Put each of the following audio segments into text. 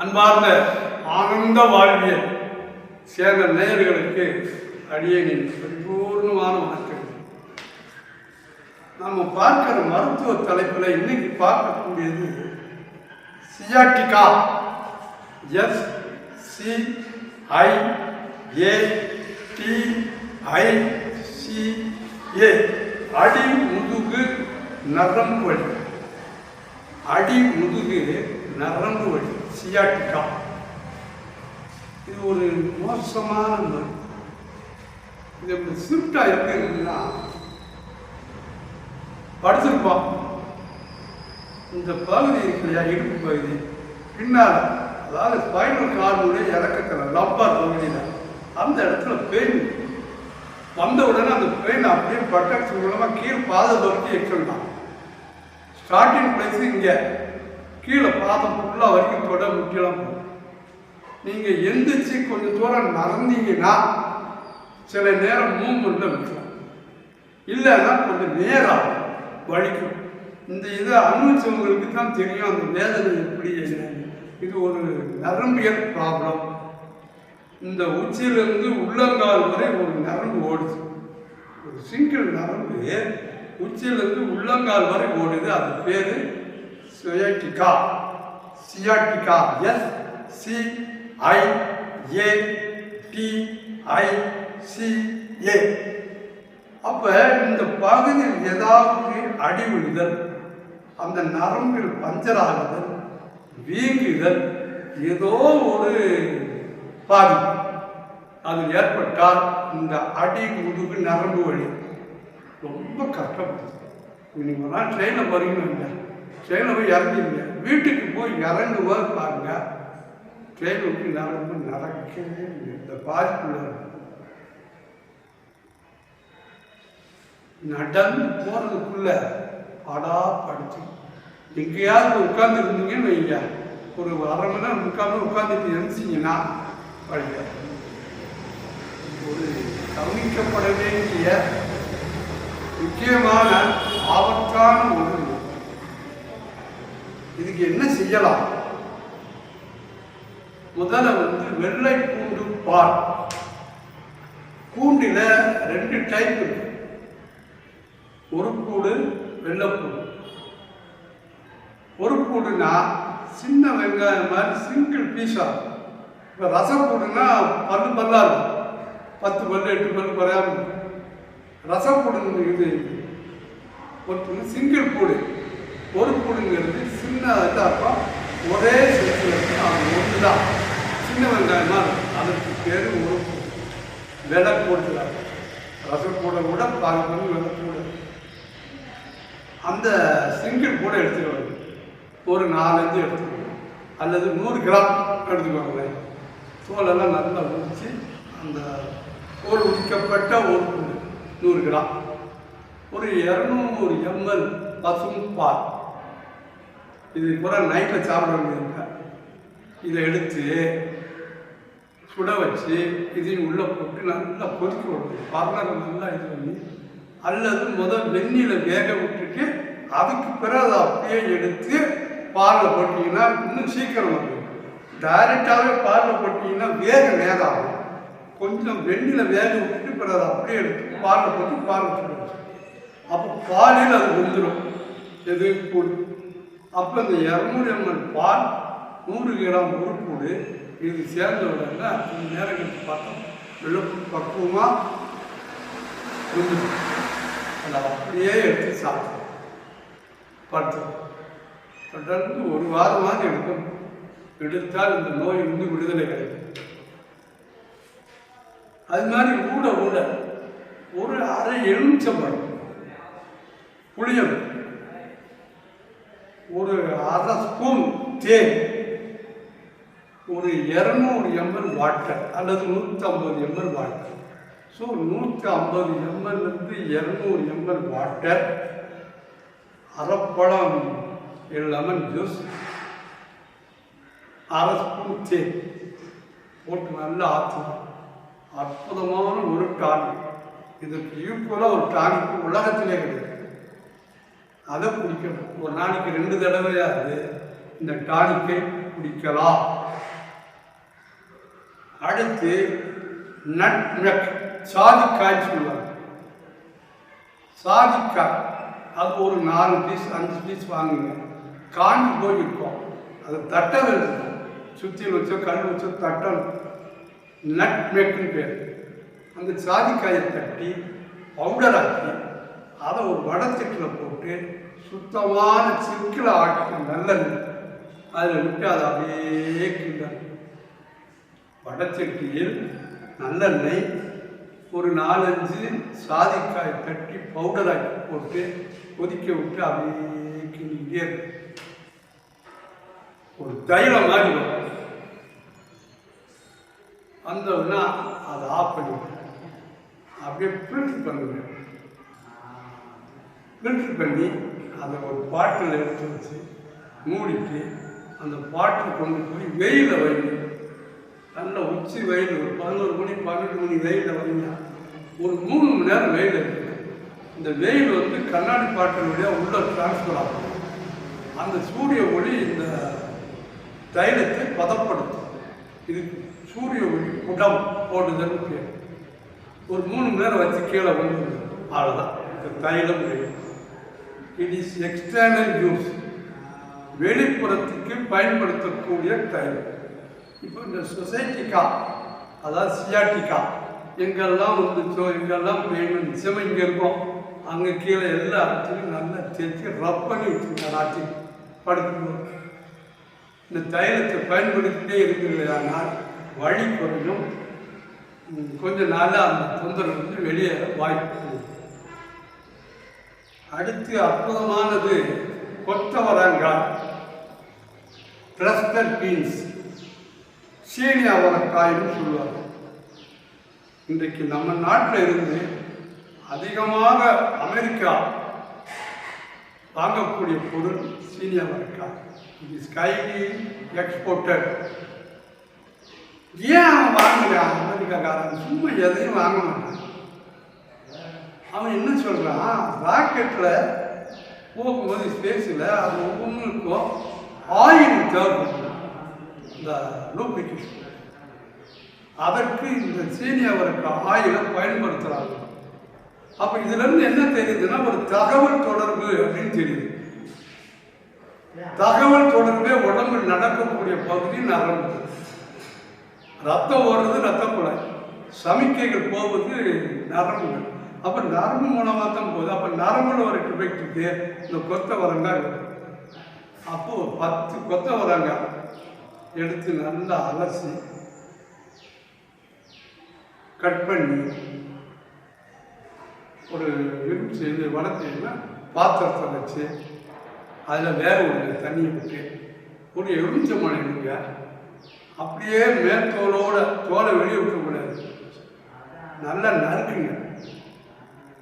அன்பார்ந்த ஆனந்த வாழ்வியல் சேர்ந்த நேயர்களுக்கு அடியனின் பரிபூர்ணமான வணக்கம் நம்ம பார்க்கிற மருத்துவ தலைப்பில் இன்னைக்கு பார்க்கக்கூடியது sciatica. S C I A T I C A. அடி முதுகு நரம்பு வழி அடி முதுகு நரம்பு வழி சியாட்டிகா. இது ஒரு மோசமான நோய். இது இப்படி சிப்டா இருக்குன்னா படுத்திருப்போம் இந்த பகுதி இருக்கையா இடுப்பு பகுதி. பின்னால் அதாவது ஸ்பைனல் கார்டுடைய இறக்கத்தில் லப்பர் பகுதியில் அந்த இடத்துல பெயின் வந்த உடனே அந்த பெயின் அப்படியே பட்டக்ஸ் மூலமாக கீழ் பாதம் வரைக்கும் எக்கலாம் ஸ்டார்டிங் பிளேஸ் இங்கே. கீழே பாதம் ஃபுல்லாக வரைக்கும் தொட முக்கியம் போகும். நீங்கள் எந்திரிச்சு கொஞ்சம் தூரம் நடந்தீங்கன்னா சில நேரம் மூமெண்ட்டில் விட்டுலாம் இல்லைன்னா கொஞ்சம் நேரம் வலிக்கும். இந்த இதை அனுபவிச்சவங்களுக்கு தான் தெரியும் அந்த வேதனை எப்படி என்னன்னு. இது ஒரு நரம்பியல் ப்ராப்ளம் இந்த உச்சியிலிருந்து உள்ளங்கால் வரை ஒரு நரம்பு ஓடுது. ஒரு சிங்கிள் நரம்பு உச்சியிலிருந்து உள்ளங்கால் வரை ஓடுது. அது பேர் sciatica sciatica S C I A T I C A அப்போ இந்த பகுதியில் ஏதாவது அடி விழுதல் அந்த நரம்பில் பஞ்சர் ஆகுதல் வீங்குதல் ஏதோ ஒரு பாதிப்பு அது ஏற்பட்டால் இந்த அடி முதுகு நரம்பு வழி ரொம்ப கஷ்டப்படுது நீங்கள் ஒரு நாள் ட்ரெயினில் போறீங்கன்னு ட்ரெயினில் போய் இறங்கிங்க வீட்டுக்கு போய் இறங்குவோம் பாருங்க. ட்ரெயின் விட்டு நடந்து நடக்கவே இந்த பாதிப்புள்ள நடந்து போகிறதுக்குள்ள படா படுத்து. எங்கேயாவது உட்கார்ந்து இருந்தீங்கன்னு வைங்க. ஒரு அரை மணி நேரம் முக்கால் உட்காந்துட்டு நினச்சிங்கன்னா வழியா ஒரு கவனிக்கப்பட வேண்டிய முக்கியமான ஆபத்தான ஒன்று. இதுக்கு என்ன செய்யலாம்? முதல்ல வந்து வெள்ளை பூண்டு பால். பூண்டில ரெண்டு டைப் இருக்கு. ஒரு கூடு வெள்ளைப்பூடு ஒரு கூடுனா சின்ன வெங்காயம் மாதிரி சிங்கிள் பீஸா இப்போ ரசப்பூடுனா பல்லு பல்லா இருக்கும். பத்து பல்லு எட்டு பல்லு குறையாம ரசம் ரசப்பூடு இது சிங்கிள் பூடு ஒரு பூடுங்கிறது சின்ன இதாக ஒரே சைஸில் இருக்கும் அது ஒன்று தான் சின்ன வெங்காயமாக இருக்கும் அதற்கு பேர் ஒரு விலை கூடுதலாக ரசம் கூட பாதி பண்ணி விலை கூட அந்த சிங்கிள் கூட எடுத்துக்கணும் ஒரு நாலஞ்சு எடுத்துக்கணும் அல்லது நூறு கிராம் எடுத்துக்கோங்களேன் தோலெல்லாம் நல்லா உரிச்சு அந்த தோல் உரிக்கப்பட்ட ஒரு நூறு கிராம். ஒரு இரநூறு எம்எல் பசும் பால். இது பூரா நைட்டில் சாப்பிட இதை எடுத்து சுட வச்சு இதையும் உள்ளே போட்டு நல்லா கொதிக்க விடணும். பர்னரை நல்லா இது பண்ணி அல்லது முதல் வெந்நீரில் வேக விட்டுட்டு அதுக்கு பிறகு அதை அப்படியே எடுத்து பாலில் போட்டிங்கன்னா இன்னும் சீக்கிரம் வந்துடும் டைரெக்டாகவே பாலில் போட்டிங்கன்னா வேக நேரம் ஆகும் கொஞ்சம் வெந்நில வேக விட்டுட்டு பிறகு அதை அப்படியே எடுத்து பாலில் போட்டு பால் சுடுவோம் அப்போ பாலில் அது வந்துடும் எது? கூழ். அப்போ இந்த இரநூறு எம்எல் பால் நூறு கிராம் உருப்பூடு இது சேர்ந்த உடனே கொஞ்ச நேரம் கழித்து பார்த்தோம் விழுப்பு பக்குவமாக அதை அப்படியே எடுத்து சாப்பிட்டோம். படுத்தோம் தொடர்ந்து ஒரு வாரமாக எடுக்கும். எடுத்தால் இந்த நோய் இருந்து விடுதலை கிடைக்கும் அது மாதிரி ஊட ஊட ஒரு அரை எலுமிச்சம்பழம் புளியம் ஒரு அரை ஸ்பூன் தேன் ஒரு இரநூறு எம்எல் வாட்டர் அல்லது நூற்றி ஐம்பது எம்எல் வாட்டர். ஸோ நூற்றி ஐம்பது எம்எல்லேருந்து இரநூறு எம்எல் வாட்டர் அரைப்பழம் லெமன் ஜூஸ் அரை ஸ்பூன் தேன் போட்டு நல்லா ஆற்றணும். அற்புதமான ஒரு டானிக். இதுக்கு ஈக்குவலாக ஒரு டானிக் உலகத்திலே கிடையாது. அதை குடிக்கணும். ஒரு நாளைக்கு ரெண்டு தடவையாவது இந்த டானிக்கை குடிக்கலாம். அடுத்து நட் சாதிக்காய் சொல்லுவாங்க. சாதிக்காய் அது ஒரு நாலு பீஸ் அஞ்சு பீஸ் வாங்குங்க. காஞ்சி போயிருக்கோம். அதை தட்ட இருக்கும் சுத்தியில் வச்சோ கல் வச்சோ தட்டணும். நட் மேக்குன்னு பேர். அந்த சாதிக்காயை தட்டி பவுடராக்கி அதை ஒரு வடச்சட்டில் போட்டு சுத்தமான சிக்கில் ஆக்கி நல்லெண்ணெய். அதில் விட்டு அதை அப்படியே கிண்டணும் வடச்சட்டியில் நல்லெண்ணெய் ஒரு நாலஞ்சு சாதிக்காய் தட்டி பவுடராக்கி போட்டு கொதிக்க விட்டு அப்படியே கிண்டிகிட்டே ஒரு தைலம் மாதிரி வரும். வந்தோன்னா அதை ஆஃப் பண்ணி அப்படியே பிரிண்ட் பண்ணுவேன் ஃபில்டர் பண்ணி அதை ஒரு பாட்டில் எடுத்து வச்சு மூடிட்டு அந்த பாட்டில் கொண்டு போய் வெயிலில் வைங்க. நல்ல உச்சி வெயில் ஒரு பதினோரு மணி பன்னெண்டு மணி வெயிலில் வைங்க ஒரு மூணு மணி நேரம் வெயில் இருக்குது இந்த வெயில் வந்து கண்ணாடி பாட்டில் வழியாக உள்ள டிரான்ஸ்ஃபர் ஆகும். அந்த சூரிய ஒளி இந்த தைலத்தை பதப்படுத்தும். இது சூரிய ஒளி குடம் போடுதல்னு பேர். ஒரு மூணு மணி நேரம் வச்சு கீழே வந்து அவ்வளோதான் இந்த தைலம் இட் இஸ் எக்ஸ்டர்னல் யூஸ் வெளிப்புறத்துக்கு பயன்படுத்தக்கூடிய தைலம் இப்போ இந்த சொசைட்டிக்கா அதாவது சியாட்டிக்கா எங்கெல்லாம் வந்துச்சோ எங்கெல்லாம் பெயின் நிச்சயமாக இங்கே இருக்கோம். அங்கே கீழே எல்லா இடத்துலையும் நல்லா தேய்ச்சி ரப் பண்ணி வச்சுருக்காங்க ஆட்சி படுக்கணும் இந்த தைலத்தை பயன்படுத்திட்டே இருக்கிறதானால் வழி குறையும் கொஞ்சம் நாளாக அந்த தொந்தரவு வந்து வெளியே வாய்ப்பு அடுத்து அற்புதமானது கொத்தவரங்காய். கிளஸ்டர் பீன்ஸ் சீனி அவரைக்காய்னு சொல்லுவாங்க இன்றைக்கு நம்ம நாட்டில் இருந்து அதிகமாக அமெரிக்கா வாங்கக்கூடிய பொருள் சீனி அவரைக்காய். இது ஸ்கைலி எக்ஸ்போர்ட்டர் ஏன் அவன் வாங்குறான் அமெரிக்காக்காரன் சும்மா எதையும் வாங்க மாட்டான். அவன் என்ன சொல்கிறான் ராக்கெட்டில் போகும்போது ஸ்பேஸில் அது ஒவ்வொன்றுக்கும் ஆயில் தேவைப்படும் இந்த லூப்ளிகேஷன் அதற்கு இந்த சீனியவருக்கு ஆயிலை பயன்படுத்துகிறாங்க அப்போ இதுலேருந்து என்ன தெரியுதுன்னா ஒரு தகவல் தொடர்பு அப்படின்னு தெரியுது. தகவல் தொடர்பே உடம்பில் நடக்கக்கூடிய பகுதி நரம்பு. ரத்தம் ஓடுறது ரத்த குழாய் சமிக்கைகள் போவது நரம்புகள். அப்போ நரம்பு மூலமாக தான் போகுது. அப்போ நரம்புல ஒரு டிஃபெக்ட்டுக்கு இந்த கொத்த வரங்காய் அப்போ பத்து கொத்த வரங்காய் எடுத்து நல்லா அலசி கட் பண்ணி ஒரு இரும்பு செய்து வளர்த்தீங்கன்னா பாத்திரத்தை வச்சு அதில் வேக விடுங்க தண்ணியை விட்டு ஒரு எலுமிச்சம்பழம் எடுங்க. அப்படியே மேற்கோளோட தோலை வெளியே விட்டுக்கூடாது நல்லா நறுக்குங்க.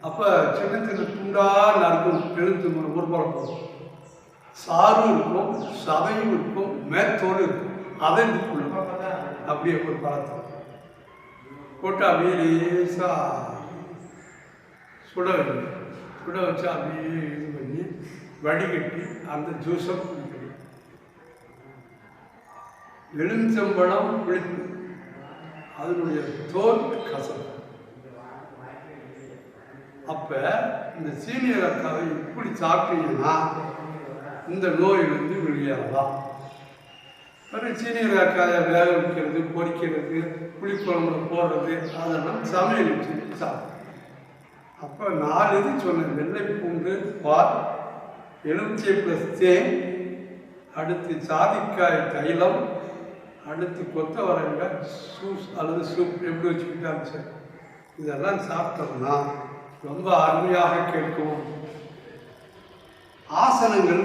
அப்போ சின்ன சின்ன துண்டா நறுக்கும் எழுத்து ஒரு பழக்கம் சாரும் இருக்கும் சதையும் இருக்கும் மேத்தோடு இருக்கும். அதை இதுக்குள்ள அப்படியே ஒரு பழத்தை போட்டு அப்படியே லேசாக சுட வேண்டும் சுட வச்சு அப்படியே இது பண்ணி வடிகட்டி அந்த ஜூஸை குடிக்கணும். எலுமிச்சம்பழம் புளிப்பு. அதனுடைய தோல் கசப்பு. அப்போ இந்த சீனியர் அக்காவை இப்படி சாப்பிட்டீங்கன்னா இந்த நோயிலிருந்து வெளியேறலாம். பிறகு சீனியர் அக்காயை வேக வைக்கிறது பொரிக்கிறது புளிக்குழம்புல போடுறது அதெல்லாம் சமையல் வச்சு சாப்பிடும். அப்போ நாலு இது சொன்னேன் வெள்ளை பூண்டு பால் எலுமிச்சை ப்ளஸ் தேன் அடுத்து சாதிக்காய் தைலம் அடுத்து கொத்தவரங்காய் சூஸ் அல்லது சூப் எப்படி வச்சுக்கிட்டாங்க சார். இதெல்லாம் சாப்பிட்டோம்னா ரொம்ப அருமையாக கேட்கும். ஆசனங்கள்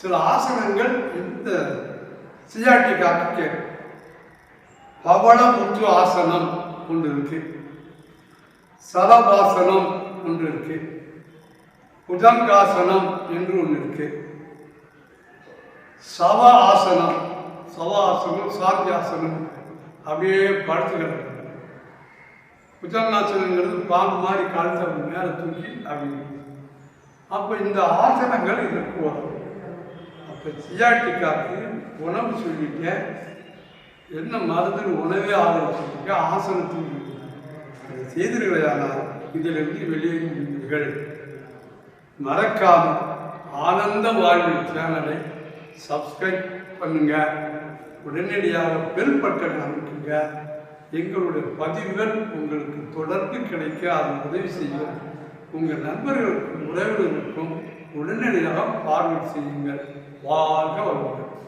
சில ஆசனங்கள் இந்த சியாட்டிக்காக்கு கேட்கும் பவள முத்து ஆசனம் ஒன்று இருக்கு. சலபாசனம் ஒன்று இருக்கு. புஜங்காசனம் என்று ஒன்று இருக்கு. சவ ஆசனம் சவ ஆசனம் சாத்தியாசனம் அப்படியே படுத்து கிடக்கு பாம்பு மாதிரி காலத்தை அவங்க மேலே தூக்கி அப்படி அப்போ இந்த ஆசனங்கள் இதற்கு வரும். அப்போ இப்போ சியாட்டிக்காக்கு உணவு சொல்லிக்க என்ன மருந்து உணவே ஆதரிச்சிருக்க ஆசனத்தில் அதை செய்தீர்களானால் இதிலிருந்து வெளியேறுவீர்கள் மறக்காம ஆனந்த வாழ்வு சேனலை சப்ஸ்கிரைப் பண்ணுங்கள் உடனடியாக பெல் அமைக்குங்க. எங்களுடைய பதிவுகள் உங்களுக்கு தொடர்ந்து கிடைக்க அது உதவி செய்யும். உங்கள் நண்பர்களுக்கும் உறவினர்களுக்கும் உடனடியாக பார்வை செய்யுங்கள். வாழ்க வளமுடன்.